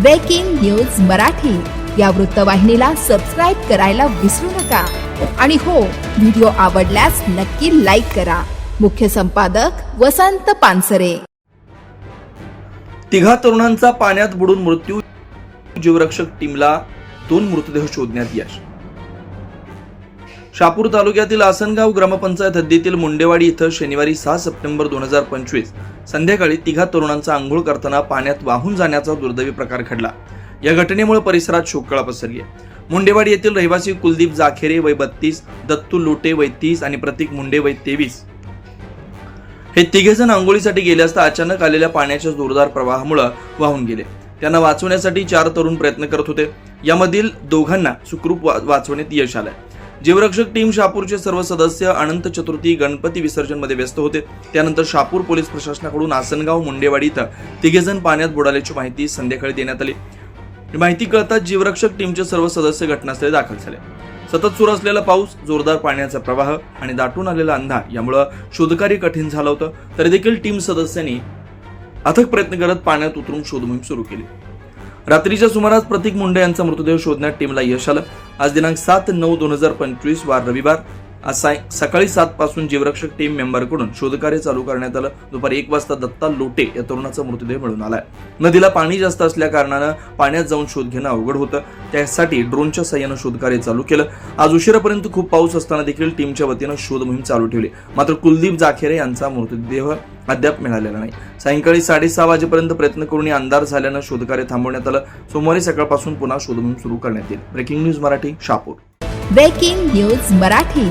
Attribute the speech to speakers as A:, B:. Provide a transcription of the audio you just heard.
A: Breaking news Marathi या वृत्तवाहिनीला subscribe करायला विसरू नका. आणि हो व्हिडिओ आवडल्यास नक्की लाईक करा. मुख्य संपादक वसंत पानसरे.
B: तिघा तरुणांचा पाण्यात बुडून मृत्यू जीवरक्षक टीमला दोन मृतदेह शोधण्यात यश. शापूर तालुक्यातील आसनगाव ग्रामपंचायत हद्दीतील मुंडेवाडी इथं शनिवारी सहा सप्टेंबर दोन हजार पंचवीस संध्याकाळी तिघा तरुणांचा आंघोळ करताना पाण्यात वाहून जाण्याचा दुर्दैवी प्रकार घडला. या घटनेमुळे परिसरात शोककळा पसरली आहे. मुंडेवाडी येथील रहिवासी कुलदीप जाखेरे वय बत्तीस दत्तू लोटे वय तीस आणि प्रतीक मुंडे वय तेवीस हे तिघेजण आंघोळीसाठी गेले असता अचानक आलेल्या पाण्याच्या जोरदार प्रवाहामुळे वाहून गेले. त्यांना वाचवण्यासाठी चार तरुण प्रयत्न करत होते. यामधील दोघांना सुखरूप वा- वाचवण्यात यश आलंय. जीवरक्षक टीम शापूरचे सर्व सदस्य अनंत चतुर्थी गणपती विसर्जनमध्ये व्यस्त होते. त्यानंतर शापूर पोलीस प्रशासनाकडून आसनगाव मुंडेवाडी इथं तिघेजण पाण्यात बुडाल्याची माहिती संध्याकाळी देण्यात आली. माहिती कळताच जीवरक्षक टीमचे सर्व सदस्य घटनास्थळी दाखल झाले. सतत सुरू असलेला पाऊस जोरदार पाण्याचा प्रवाह आणि दाटून आलेला अंधार यामुळं शोधकार्य कठीण झालं होतं. तरी देखील टीम सदस्यांनी अथक प्रयत्न करत पाण्यात उतरून शोधमोहीम सुरू केली. रात्रीच्या सुमारास प्रतीक मुंडे यांचा मृतदेह शोधण्यात टीमला यश आलं. आज दिनांक सात नऊ दोन हजार पंचवीस वार रविवार. आज साय सकाळी सात पासून जीवरक्षक टीम मेंबरकडून शोधकार्य चालू करण्यात आलं. दुपारी एक वाजता दत्ता लोटे या तरुणाचा मृतदेह मिळून आलाय. नदीला पाणी जास्त असल्या कारणानं पाण्यात जाऊन शोध घेणं अवघड होतं. त्यासाठी ड्रोनच्या सहाय्यानं शोधकार्य चालू केलं. आज उशिरापर्यंत खूप पाऊस असताना देखील टीमच्या वतीनं शोध मोहीम चालू ठेवली. मात्र कुलदीप जाखेरे यांचा मृतदेह अद्याप मिळालेला नाही. सायंकाळी साडेसहा वाजेपर्यंत प्रयत्न करून अंधार झाल्यानं शोधकार्य थांबवण्यात आलं. सोमवारी सकाळपासून पुन्हा शोधमोहीम सुरू करण्यात येईल. Breaking news Marathi Shapur.
A: Breaking news Marathi.